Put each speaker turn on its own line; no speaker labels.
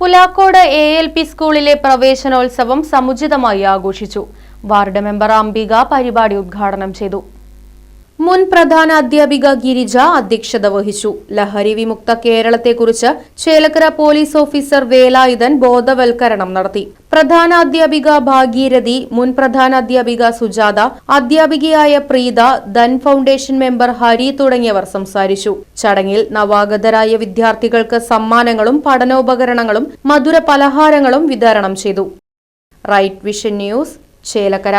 Pulakkode A L P സ്കൂളിലെ പ്രവേശനോത്സവം സമുചിതമായി ആഘോഷിച്ചു. വാർഡ് മെമ്പർ അംബിക പരിപാടി ഉദ്ഘാടനം ചെയ്തു. മുൻ പ്രധാന അധ്യാപിക ഗിരിജ അധ്യക്ഷത വഹിച്ചു. ലഹരി വിമുക്ത കേരളത്തെക്കുറിച്ച് ചേലക്കര പോലീസ് ഓഫീസർ വേലായുധൻ ബോധവൽക്കരണം നടത്തി. പ്രധാന അധ്യാപിക ഭാഗീരഥി മുൻ പ്രധാന അധ്യാപിക സുജാത അധ്യാപികയായ പ്രീത ദൻ ഫൗണ്ടേഷൻ മെമ്പർ ഹരി തുടങ്ങിയവർ സംസാരിച്ചു. ചടങ്ങിൽ നവാഗതരായ വിദ്യാർത്ഥികൾക്ക് സമ്മാനങ്ങളും പഠനോപകരണങ്ങളും മധുര പലഹാരങ്ങളും വിതരണം ചെയ്തു. Right vision news Chelakkara.